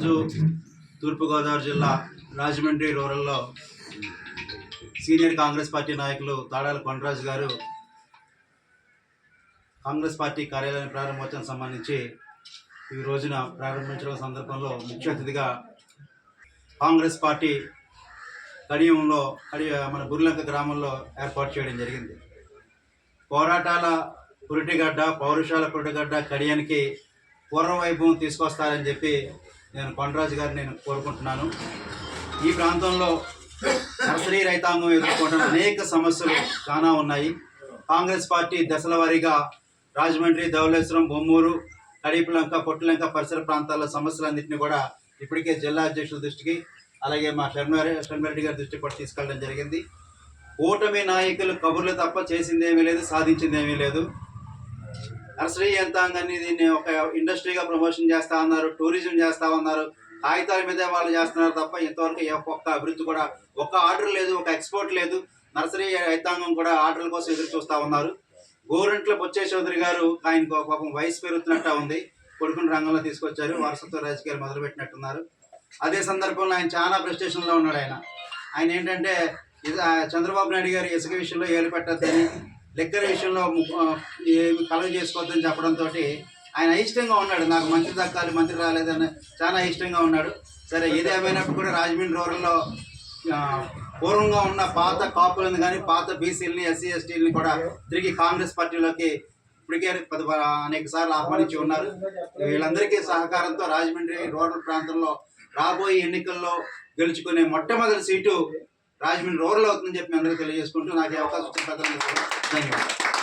రోజు తూర్పుగోదావరి జిల్లా రాజమండ్రి రూరల్లో సీనియర్ కాంగ్రెస్ పార్టీ నాయకులు తాడాల కొండరాజు గారు కాంగ్రెస్ పార్టీ కార్యాలయం ప్రారంభోత్సవం సంబంధించి ఈ రోజున ప్రారంభించడం సందర్భంలో ముఖ్య అతిథిగా కాంగ్రెస్ పార్టీ కడియంలో కడి మన బుర్లంక గ్రామంలో ఏర్పాటు చేయడం జరిగింది. పోరాటాల పురిటిగడ్డ పౌరుషాల పురిటిగడ్డ కడియానికి పూర్వ వైభవం తీసుకొస్తారని చెప్పి నేను కొండరాజు గారిని నేను కోరుకుంటున్నాను. ఈ ప్రాంతంలో నర్సరీ రైతాంగం ఎదుర్కొంటున్న అనేక సమస్యలు చాలా ఉన్నాయి. కాంగ్రెస్ పార్టీ దశల వారీగా రాజమండ్రి ధవలేశ్వరం బొమ్మూరు కడీపులంక పొట్టులంక పరిసర ప్రాంతాల సమస్యలన్నింటినీ కూడా ఇప్పటికే జిల్లా అధ్యక్షుల దృష్టికి అలాగే మా షర్మారె షర్మారెడ్డి గారి దృష్టికి కూడా తీసుకెళ్ళడం జరిగింది. కూటమి నాయకులు కబుర్లు తప్ప చేసిందేమీ లేదు సాధించిందేమీ లేదు. నర్సరీ యంత్రాంగాన్ని దీన్ని ఒక ఇండస్ట్రీగా ప్రమోషన్ చేస్తా ఉన్నారు టూరిజం చేస్తా ఉన్నారు కాగితాల మీదే వాళ్ళు చేస్తున్నారు తప్ప ఇంతవరకు ఏ ఒక్క అభివృద్ధి కూడా ఒక్క ఆర్డర్ లేదు ఒక ఎక్స్పోర్ట్ లేదు. నర్సరీ రైతాంగం కూడా ఆర్డర్ల కోసం ఎదురు చూస్తూ ఉన్నారు. గోరంట్ల బొచ్చే చౌదరి గారు ఆయనకు ఒక పాపం వయసు పెరుగుతున్నట్టు ఉంది. కొడుకుని రంగంలో తీసుకొచ్చారు. వారసత్వ రాజకీయాలు మొదలుపెట్టినట్టున్నారు. అదే సందర్భంలో ఆయన చాలా ప్రెస్టేషన్లో ఉన్నాడు ఆయన. ఆయన ఏంటంటే ఇది- చంద్రబాబు నాయుడు గారు ఇసుక విషయంలో ఏలు పెట్టద్దని లెక్కల విషయంలో ఏమి కలుగు చేసుకోవద్దని చెప్పడంతో ఆయన అయిష్టంగా ఉన్నాడు. నాకు మంత్రి దక్కాలి మంత్రి రాలేదని చాలా ఇష్టంగా ఉన్నాడు. సరే ఏదేమైనప్పుడు కూడా రాజమండ్రి రూరల్లో పూర్వంగా ఉన్న పాత కాపులను కానీ పాత బీసీలని ఎస్సీ ఎస్టీలని కూడా తిరిగి కాంగ్రెస్ పార్టీలోకి ఇప్పటికే పది అనేక సార్లు ఆహ్వానించి ఉన్నారు. వీళ్ళందరికీ సహకారంతో రాజమండ్రి రూరల్ ప్రాంతంలో రాబోయే ఎన్నికల్లో గెలుచుకునే మొట్టమొదటి సీటు రాజమండ్రి రూరల్ అవుతుందని చెప్పి మీ అందరికీ తెలియజేసుకుంటూ నాకు అవకాశం ఇచ్చిన ధన్యవాదాలు.